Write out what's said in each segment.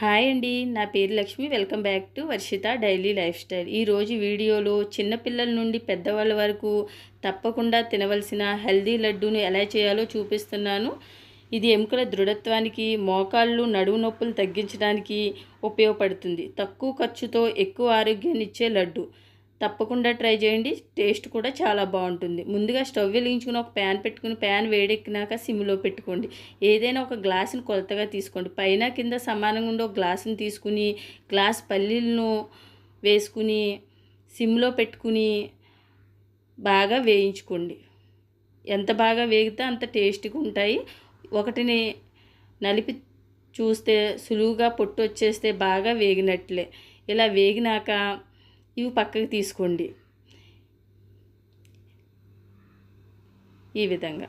Hi అండి నా పేరు Lakshmi. Welcome back to Varshitha daily lifestyle. ఈరోజు వీడియోలో చిన్నపిల్లల నుండి పెద్దవాళ్ళ వరకు తప్పకుండా తినవలసిన హెల్దీ లడ్డూను ఎలా చేయాలో చూపిస్తున్నాను. ఇది ఎముకల దృఢత్వానికి మోకాళ్ళు నడుము నొప్పులు తగ్గించడానికి ఉపయోగపడుతుంది. తక్కువ ఖర్చుతో ఎక్కువ ఆరోగ్యాన్ని ఇచ్చే లడ్డు. తప్పకుండా ట్రై చేయండి. టేస్ట్ కూడా చాలా బాగుంటుంది. ముందుగా స్టవ్ వెలిగించుకుని ఒక ప్యాన్ పెట్టుకుని ప్యాన్ వేడెక్కినాక సిమ్లో పెట్టుకోండి. ఏదైనా ఒక గ్లాసుని కొలతగా తీసుకోండి. పైన కింద సమానంగా ఉండే ఒక గ్లాసుని తీసుకుని గ్లాస్ పల్లీలను వేసుకుని సిమ్లో పెట్టుకుని బాగా వేయించుకోండి. ఎంత బాగా వేగితే అంత టేస్ట్గా ఉంటాయి. ఒకటిని నలిపి చూస్తే సులువుగా పొట్టు వచ్చేస్తే బాగా వేగినట్లే. ఇలా వేగినాక ఇవి పక్కకి తీసుకోండి. ఈ విధంగా.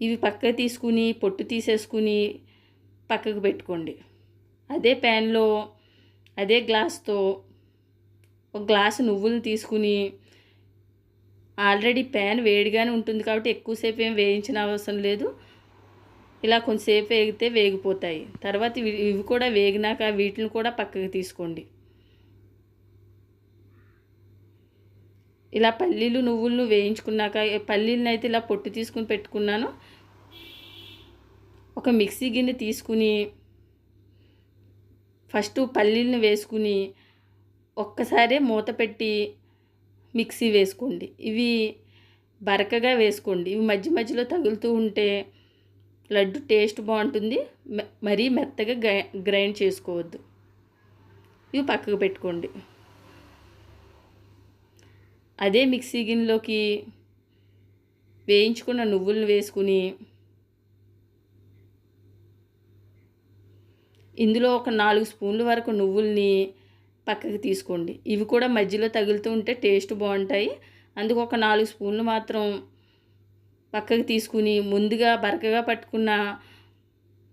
ఇవి పక్కకి తీసుకుని పొట్టు తీసేసుకుని పక్కకు పెట్టుకోండి. అదే ప్యాన్లో అదే గ్లాస్తో ఒక గ్లాసు నువ్వులు తీసుకుని ఆల్రెడీ ప్యాన్ వేడిగానే ఉంటుంది కాబట్టి ఎక్కువసేపు ఏం వేయించిన అవసరం లేదు. ఇలా కొంచెంసేపు వేగితే వేగిపోతాయి. తర్వాత ఇవి ఇవి కూడా వేగినాక వీటిని కూడా పక్కకి తీసుకోండి. ఇలా పల్లీలు నువ్వులను వేయించుకున్నాక పల్లీలను అయితే ఇలా పొట్టు తీసుకుని పెట్టుకున్నాను ఒక మిక్సీ గిన్నె తీసుకుని ఫస్ట్ పల్లీలను వేసుకుని ఒక్కసారే మూత పెట్టి మిక్సీ వేసుకోండి. ఇవి బరకగా వేసుకోండి. ఇవి మధ్య మధ్యలో తగులుతూ ఉంటే లడ్డు టేస్ట్ బాగుంటుంది. మరీ మెత్తగా గ్రైండ్ చేసుకోవద్దు. ఇవి పక్కకు పెట్టుకోండి. అదే మిక్సీ గిన్నెలోకి వేయించుకున్న నువ్వులను వేసుకుని ఇందులో ఒక నాలుగు స్పూన్ల వరకు నువ్వుల్ని పక్కకి తీసుకోండి. ఇవి కూడా మధ్యలో తగులుతూ ఉంటే టేస్ట్ బాగుంటాయి. అందుకు ఒక నాలుగు స్పూన్లు మాత్రం పక్కకి తీసుకుని ముందుగా బరకగా పట్టుకున్న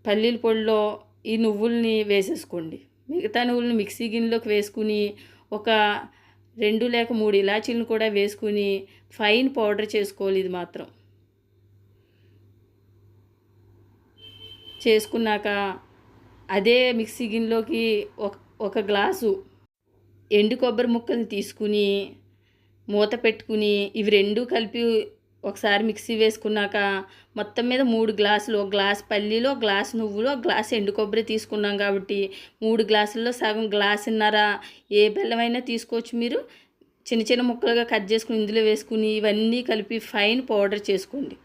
పల్లీల పొడిలో ఈ నువ్వుల్ని వేసేసుకోండి. మిగతా నువ్వులను మిక్సీ గిన్నెలోకి వేసుకుని ఒక రెండు లేక మూడు ఇలాచీలను కూడా వేసుకుని ఫైన్ పౌడర్ చేసుకోవాలి ఇది మాత్రం. చేసుకున్నాక అదే మిక్సీ గిన్నెలోకి ఒక ఒక గ్లాసు ఎండు కొబ్బరి ముక్కలు తీసుకుని మూత పెట్టుకుని ఇవి రెండు కలిపి ఒకసారి మిక్సీ వేసుకున్నాక మొత్తం మీద మూడు గ్లాసులు ఒక గ్లాస్ పల్లీలో గ్లాస్ నువ్వులు ఒక గ్లాస్ ఎండు కొబ్బరి తీసుకున్నాం కాబట్టి మూడు గ్లాసుల్లో సగం గ్లాసున్నర ఏ బెల్లమైనా తీసుకోవచ్చు మీరు. చిన్న చిన్న ముక్కలుగా కట్ చేసుకుని ఇందులో వేసుకుని ఇవన్నీ కలిపి ఫైన్ పౌడర్ చేసుకోండి.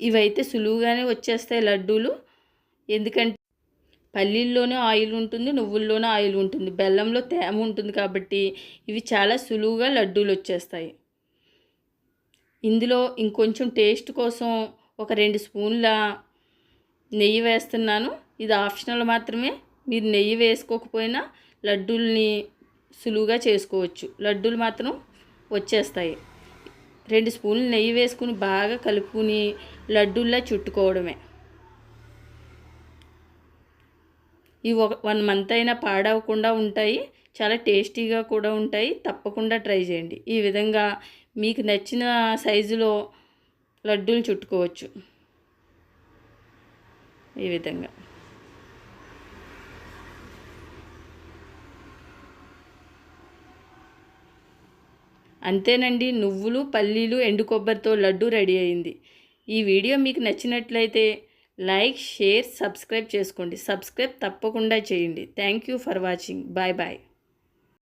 ఇవైతే సులువుగానే వచ్చేస్తాయి లడ్డూలు. ఎందుకంటే పల్లీల్లోనే ఆయిల్ ఉంటుంది నువ్వుల్లోనే ఆయిల్ ఉంటుంది బెల్లంలో తేమ ఉంటుంది కాబట్టి ఇవి చాలా సులువుగా లడ్డూలు వచ్చేస్తాయి. ఇందులో ఇంకొంచెం టేస్ట్ కోసం ఒక రెండు స్పూన్ల నెయ్యి వేస్తున్నాను. ఇది ఆప్షనల్ మాత్రమే. మీరు నెయ్యి వేసుకోకపోయినా లడ్డూల్ని సులువుగా చేసుకోవచ్చు. లడ్డూలు మాత్రం వచ్చేస్తాయి. రెండు స్పూన్లు నెయ్యి వేసుకుని బాగా కలుపుకుని లడ్డూల్లా చుట్టుకోవడమే. ఇవి ఒక వన్ మంత్ అయినా పాడవకుండా ఉంటాయి. చాలా టేస్టీగా కూడా ఉంటాయి. తప్పకుండా ట్రై చేయండి. ఈ విధంగా మీకు నచ్చిన సైజులో లడ్డూలు చుట్టుకోవచ్చు. ఈ విధంగా. అంతేనండి. నువ్వులు పల్లీలు ఎండు కొబ్బరితో లడ్డు రెడీ అయింది. ఈ వీడియో మీకు నచ్చినట్లయితే లైక్ షేర్ సబ్స్క్రైబ్ చేసుకోండి. సబ్స్క్రైబ్ తప్పకుండా చేయండి. Thank you for watching. Bye bye.